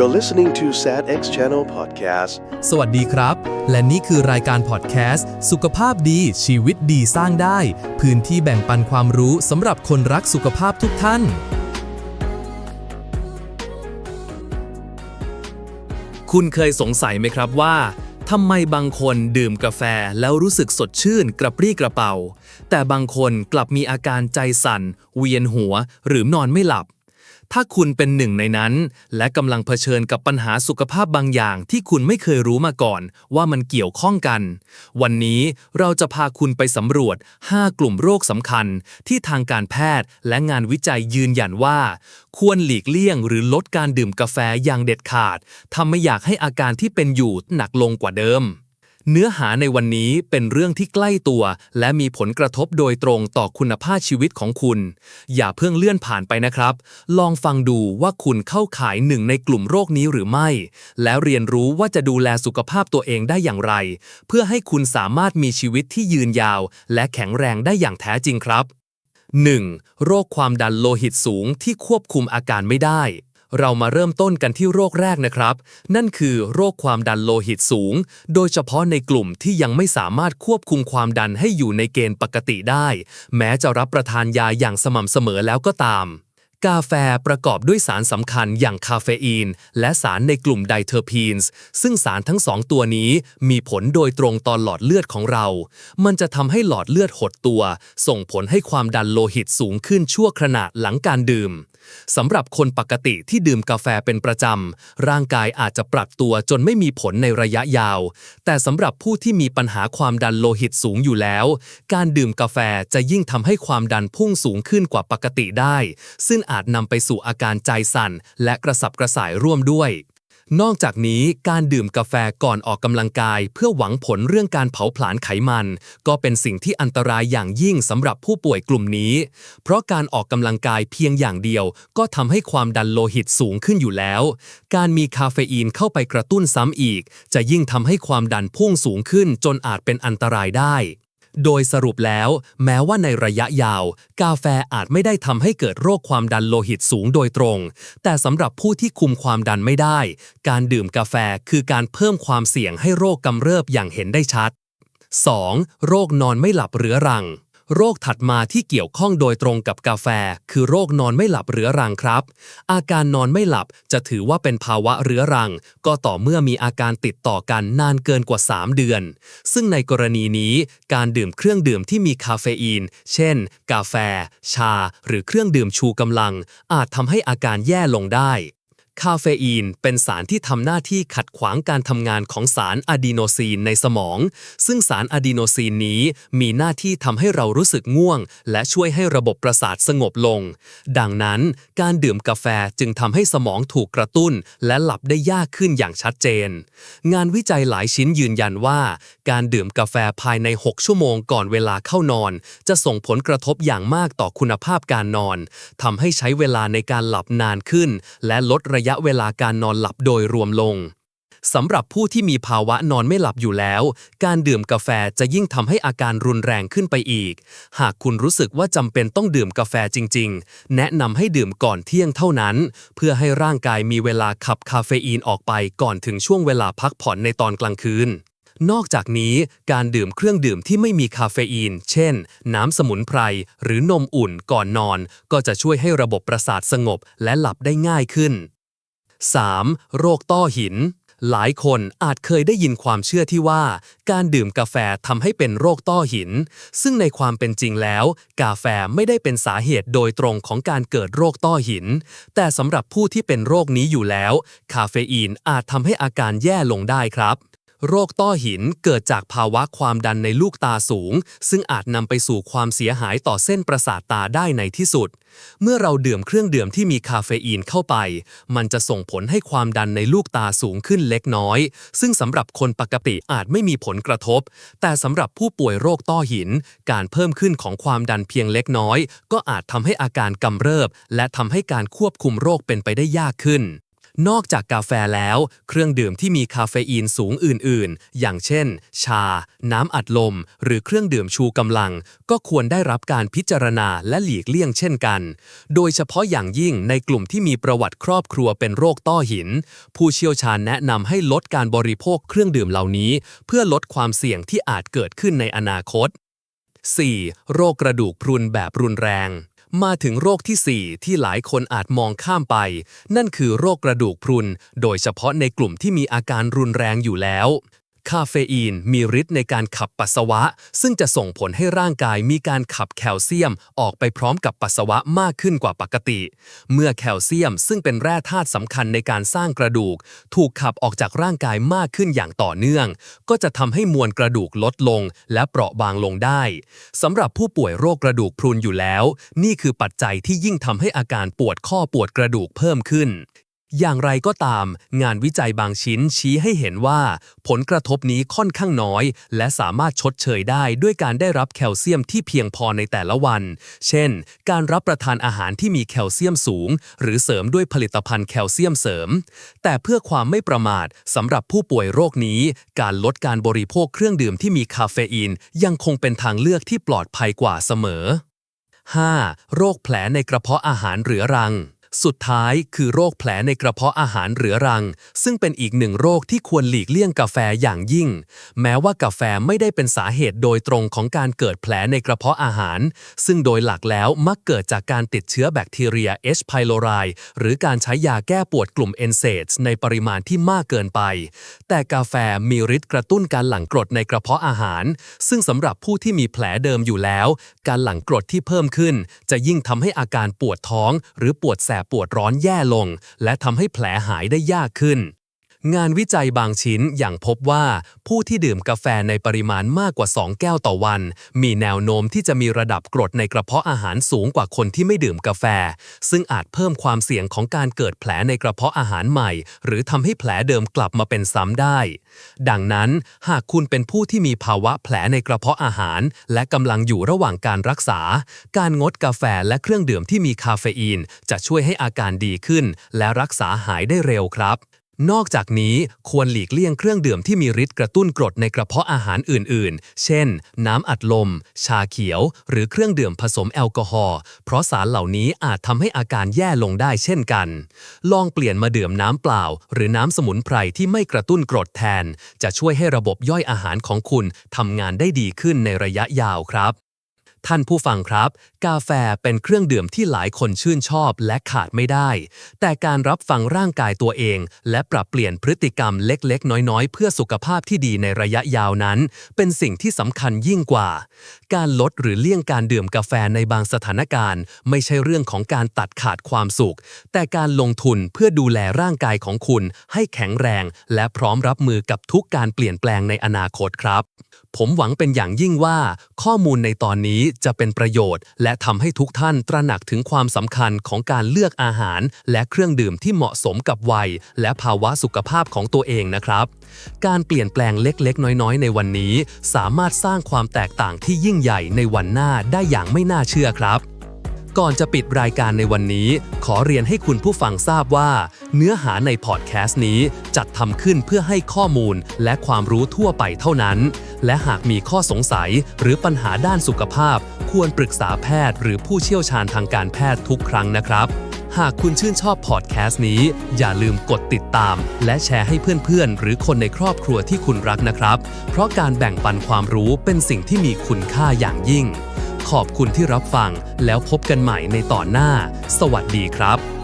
You're listening to SADX Channel Podcast. สวัสดีครับ และนี่คือรายการพอดแคสต์สุขภาพดีชีวิตดีสร้างได้ พื้นที่แบ่งปันความรู้สำหรับคนรักสุขภาพทุกท่าน คุณเคยสงสัยไหมครับว่าทำไมบางคนดื่มกาแฟแล้วรู้สึกสดชื่นกระปรี้กระเป๋า แต่บางคนกลับมีอาการใจสั่น เวียนหัว หรือนอนไม่หลับ ถ้าคุณเป็นหนึ่งในนั้น และกำลังเผชิญกับปัญหาสุขภาพบางอย่างที่คุณไม่เคยรู้มาก่อน ว่ามันเกี่ยวข้องกัน วันนี้เราจะพาคุณไปสำรวจ 5 กลุ่มโรคสำคัญ ที่ทางการแพทย์และงานวิจัยยืนยันว่า ควรหลีกเลี่ยงหรือลดการดื่มกาแฟอย่างเด็ดขาดทำไม่อยากให้อาการที่เป็นอยู่หนักลงกว่าเดิม เนื้อหาในวันนี้เป็นเรื่องที่ใกล้ตัว และมีผลกระทบโดยตรงต่อคุณภาพชีวิตของคุณ อย่าเพิ่งเลื่อนผ่านไปนะครับ ลองฟังดูว่าคุณเข้าข่ายหนึ่งในกลุ่มโรคนี้หรือไม่ แล้วเรียนรู้ว่าจะดูแลสุขภาพตัวเองได้อย่างไร เพื่อให้คุณสามารถมีชีวิตที่ยืนยาว และแข็งแรงได้อย่างแท้จริงครับ 1. โรคความดันโลหิตสูงที่ควบคุมอาการไม่ได้ เรามาเริ่มต้นกันที่โรคแรกนะครับ นั่นคือโรคความดันโลหิตสูง โดยเฉพาะในกลุ่มที่ยังไม่สามารถควบคุมความดันให้อยู่ในเกณฑ์ปกติได้ แม้จะรับประทานยาอย่างสม่ำเสมอแล้วก็ตาม กาแฟประกอบด้วยสารสำคัญอย่างคาเฟอีน และสารในกลุ่มไดเทอร์พีนส์ซึ่งสารทั้งสองตัวนี้มีผลโดยตรงต่อหลอดเลือดของเรา มันจะทำให้หลอดเลือดหดตัว ส่งผลให้ความดันโลหิตสูงขึ้นชั่วขณะหลังการดื่มสำหรับคนปกติที่ดื่มกาแฟเป็นประจำ ร่างกายอาจจะปรับตัวจนไม่มีผลในระยะยาว แต่สำหรับผู้ที่มีปัญหาความดันโลหิตสูงอยู่แล้ว การดื่มกาแฟจะยิ่งทำให้ความดันพุ่งสูงขึ้นกว่าปกติได้ ซึ่งอาจนำไปสู่อาการใจสั่นและกระสับกระส่ายร่วมด้วย นอกจากนี้การดื่มกาแฟก่อนออกกำลังกาย เพื่อหวังผลเรื่องการเผาผลาญไขมัน ก็เป็นสิ่งที่อันตรายอย่างยิ่งสำหรับผู้ป่วยกลุ่มนี้ เพราะการออกกำลังกายเพียงอย่างเดียว ก็ทำให้ความดันโลหิตสูงขึ้นอยู่แล้ว การมีคาเฟอีนเข้าไปกระตุ้นซ้ำอีก จะยิ่งทำให้ความดันพุ่งสูงขึ้นจนอาจเป็นอันตรายได้ โดยสรุปแล้ว แม้ว่าในระยะยาว กาแฟอาจไม่ได้ทำให้เกิดโรคความดันโลหิตสูงโดยตรง แต่สำหรับผู้ที่คุมความดันไม่ได้ การดื่มกาแฟคือการเพิ่มความเสี่ยงให้โรคกำเริบอย่างเห็นได้ชัด 2. โรคนอนไม่หลับเรื้อรัง โรคถัดมาที่เกี่ยวข้องโดยตรงกับกาแฟ คือโรคนอนไม่หลับเรื้อรังครับ อาการนอนไม่หลับจะถือว่าเป็นภาวะเรื้อรัง ก็ต่อเมื่อมีอาการติดต่อกันนานเกินกว่า 3 เดือน ซึ่งในกรณีนี้การดื่มเครื่องดื่มที่มีคาเฟอีน เช่น กาแฟ ชา หรือเครื่องดื่มชูกำลัง อาจทำให้อาการแย่ลงได้ คาเฟอีนเป็นสารที่ทำหน้าที่ขัดขวางการทำงานของสารอะดีโนซีนในสมอง ซึ่งสารอะดีโนซีนนี้มีหน้าที่ทำให้เรารู้สึกง่วง และช่วยให้ระบบประสาทสงบลง ดังนั้น การดื่มกาแฟจึงทำให้สมองถูกกระตุ้น และหลับได้ยากขึ้นอย่างชัดเจน งานวิจัยหลายชิ้นยืนยันว่า การดื่มกาแฟภายใน 6 ชั่วโมงก่อนเวลาเข้านอน จะส่งผลกระทบอย่างมากต่อคุณภาพการนอนทำให้ใช้เวลาในการหลับนานขึ้น และลดระยะะเวลาการนอนหลับโดยรวมลงสำหรับผู้ที่มีภาวะนอนไม่หลับอยู่แล้ว การดื่มกาแฟจะยิ่งทำให้อาการรุนแรงขึ้นไปอีก หากคุณรู้สึกว่าจำเป็นต้องดื่มกาแฟจริง ๆ แนะนำให้ดื่มก่อนเที่ยงเท่านั้น เพื่อให้ร่างกายมีเวลาขับคาเฟอีนออกไปก่อนถึงช่วงเวลาพักผ่อนในตอนกลางคืน นอกจากนี้ การดื่มเครื่องดื่มที่ไม่มีคาเฟอีน เช่น น้ำสมุนไพร หรือนมอุ่นก่อนนอน ก็จะช่วยให้ระบบประสาทสงบและหลับได้ง่ายขึ้น 3. โรคต้อหิน หลายคนอาจเคยได้ยินความเชื่อที่ว่า การดื่มกาแฟทำให้เป็นโรคต้อหิน ซึ่งในความเป็นจริงแล้ว กาแฟไม่ได้เป็นสาเหตุโดยตรงของการเกิดโรคต้อหิน แต่สำหรับผู้ที่เป็นโรคนี้อยู่แล้ว คาเฟอีนอาจทำให้อาการแย่ลงได้ครับ โรคต้อหินเกิดจากภาวะความดันในลูกตาสูง ซึ่งอาจนำไปสู่ความเสียหายต่อเส้นประสาทตาได้ในที่สุด เมื่อเราดื่มเครื่องดื่มที่มีคาเฟอีนเข้าไป มันจะส่งผลให้ความดันในลูกตาสูงขึ้นเล็กน้อย ซึ่งสำหรับคนปกติอาจไม่มีผลกระทบ แต่สำหรับผู้ป่วยโรคต้อหิน การเพิ่มขึ้นของความดันเพียงเล็กน้อย ก็อาจทำให้อาการกำเริบ และทำให้การควบคุมโรคเป็นไปได้ยากขึ้น นอกจากกาแฟแล้ว เครื่องดื่มที่มีคาเฟอีนสูงอื่น ๆ อย่างเช่น ชา น้ำอัดลม หรือเครื่องดื่มชูกำลัง ก็ควรได้รับการพิจารณาและหลีกเลี่ยงเช่นกัน โดยเฉพาะอย่างยิ่งในกลุ่มที่มีประวัติครอบครัวเป็นโรคต้อหิน ผู้เชี่ยวชาญแนะนำให้ลดการบริโภคเครื่องดื่มเหล่านี้ เพื่อลดความเสี่ยงที่อาจเกิดขึ้นในอนาคต 4. โรคกระดูกพรุนแบบรุนแรง มาถึงโรคทีสี่ 4 ที่หลายคนอาจมองข้ามไป นั่นคือโรคกระดูกพรุน โดยเฉพาะในกลุ่มที่มีอาการรุนแรงอยู่แล้ว คาเฟอีนมีฤทธิ์ในการขับปัสสาวะ ซึ่งจะส่งผลให้ร่างกายมีการขับแคลเซียมออกไปพร้อมกับปัสสาวะมากขึ้นกว่าปกติ เมื่อแคลเซียมซึ่งเป็นแร่ธาตุสำคัญในการสร้างกระดูก ถูกขับออกจากร่างกายมากขึ้นอย่างต่อเนื่อง ก็จะทำให้มวลกระดูกลดลงและเปราะบางลงได้สำหรับผู้ป่วยโรคกระดูกพรุนอยู่แล้ว นี่คือปัจจัยที่ยิ่งทำให้อาการปวดข้อปวดกระดูกเพิ่มขึ้น อย่างไรก็ตาม งานวิจัยบางชิ้นชี้ให้เห็นว่า ผลกระทบนี้ค่อนข้างน้อย และสามารถชดเชยได้ด้วยการได้รับแคลเซียมที่เพียงพอในแต่ละวัน เช่น การรับประทานอาหารที่มีแคลเซียมสูง หรือเสริมด้วยผลิตภัณฑ์แคลเซียมเสริม แต่เพื่อความไม่ประมาทสำหรับผู้ป่วยโรคนี้ การลดการบริโภคเครื่องดื่มที่มีคาเฟอีน ยังคงเป็นทางเลือกที่ปลอดภัยกว่าเสมอ 5. โรคแผลในกระเพาะอาหารเรื้อรัง สุดท้ายคือโรคแผลในกระเพาะอาหารเรื้อรัง ซึ่งเป็นอีกหนึ่งโรคที่ควรหลีกเลี่ยงกาแฟอย่างยิ่ง แม้ว่ากาแฟไม่ได้เป็นสาเหตุโดยตรงของการเกิดแผลในกระเพาะอาหาร ซึ่งโดยหลักแล้วมักเกิดจากการติดเชื้อแบคทีเรีย H. pylori หรือการใช้ยาแก้ปวดกลุ่ม NSAIDs ในปริมาณที่มากเกินไป แต่กาแฟมีฤทธิ์กระตุ้นการหลั่งกรดในกระเพาะอาหาร ซึ่งสำหรับผู้ที่มีแผลเดิมอยู่แล้ว การหลั่งกรดที่เพิ่มขึ้น จะยิ่งทำให้อาการปวดท้อง หรือปวดแสบปวดร้อนแย่ลง และทำให้แผลหายได้ยากขึ้น งานวิจัยบางชิ้นอย่างพบว่า ผู้ที่ดื่มกาแฟในปริมาณมากกว่า 2 แก้วต่อวัน มีแนวโน้มที่จะมีระดับกรดในกระเพาะอาหารสูงกว่าคนที่ไม่ดื่มกาแฟ ซึ่งอาจเพิ่มความเสี่ยงของการเกิดแผลในกระเพาะอาหารใหม่ หรือทำให้แผลเดิมกลับมาเป็นซ้ำได้ ดังนั้น หากคุณเป็นผู้ที่มีภาวะแผลในกระเพาะอาหาร และกำลังอยู่ระหว่างการรักษา การงดกาแฟและเครื่องดื่มที่มีคาเฟอีน จะช่วยให้อาการดีขึ้น และรักษาหายได้เร็วครับ นอกจากนี้ควรหลีกเลี่ยงเครื่องดื่มที่มีฤทธิ์กระตุ้นกรดในกระเพาะอาหารอื่น ๆ เช่น น้ำอัดลม ชาเขียว หรือเครื่องดื่มผสมแอลกอฮอล์ เพราะสารเหล่านี้อาจทำให้อาการแย่ลงได้เช่นกัน ลองเปลี่ยนมาดื่มน้ำเปล่า หรือน้ำสมุนไพรที่ไม่กระตุ้นกรดแทน จะช่วยให้ระบบย่อยอาหารของคุณทำงานได้ดีขึ้นในระยะยาวครับ ท่านผู้ฟังครับ กาแฟเป็นเครื่องดื่มที่หลายคนชื่นชอบและขาดไม่ได้ แต่การรับฟังร่างกายตัวเอง และปรับเปลี่ยนพฤติกรรมเล็กๆ น้อยๆ เพื่อสุขภาพที่ดีในระยะยาวนั้น เป็นสิ่งที่สำคัญยิ่งกว่า การลดหรือเลี่ยงการดื่มกาแฟในบางสถานการณ์ ไม่ใช่เรื่องของการตัดขาดความสุข แต่การลงทุนเพื่อดูแลร่างกายของคุณ ให้แข็งแรง และพร้อมรับมือกับทุกการเปลี่ยนแปลงในอนาคตครับ ผมหวังเป็นอย่างยิ่งว่า ข้อมูลในตอนนี้จะเป็นประโยชน์ และทำให้ทุกท่านตระหนักถึงความสำคัญของการเลือกอาหาร และเครื่องดื่มที่เหมาะสมกับวัย และภาวะสุขภาพของตัวเองนะครับ การเปลี่ยนแปลงเล็กๆ น้อยๆ ในวันนี้ สามารถสร้างความแตกต่างที่ยิ่งใหญ่ในวันหน้าได้อย่างไม่น่าเชื่อครับ ก่อนจะปิดรายการในวันนี้ ขอเรียนให้คุณผู้ฟังทราบว่า เนื้อหาในพอดแคสต์นี้จัดทำขึ้นเพื่อให้ข้อมูลและความรู้ทั่วไปเท่านั้น และหากมีข้อสงสัยหรือปัญหาด้านสุขภาพ ควรปรึกษาแพทย์หรือผู้เชี่ยวชาญทางการแพทย์ทุกครั้งนะครับ หากคุณชื่นชอบพอดแคสต์นี้ อย่าลืมกดติดตาม และแชร์ให้เพื่อนๆ หรือคนในครอบครัวที่คุณรักนะครับ เพราะการแบ่งปันความรู้เป็นสิ่งที่มีคุณค่าอย่างยิ่ง ขอบคุณที่รับฟังแล้วพบกันใหม่ในตอนหน้า สวัสดีครับ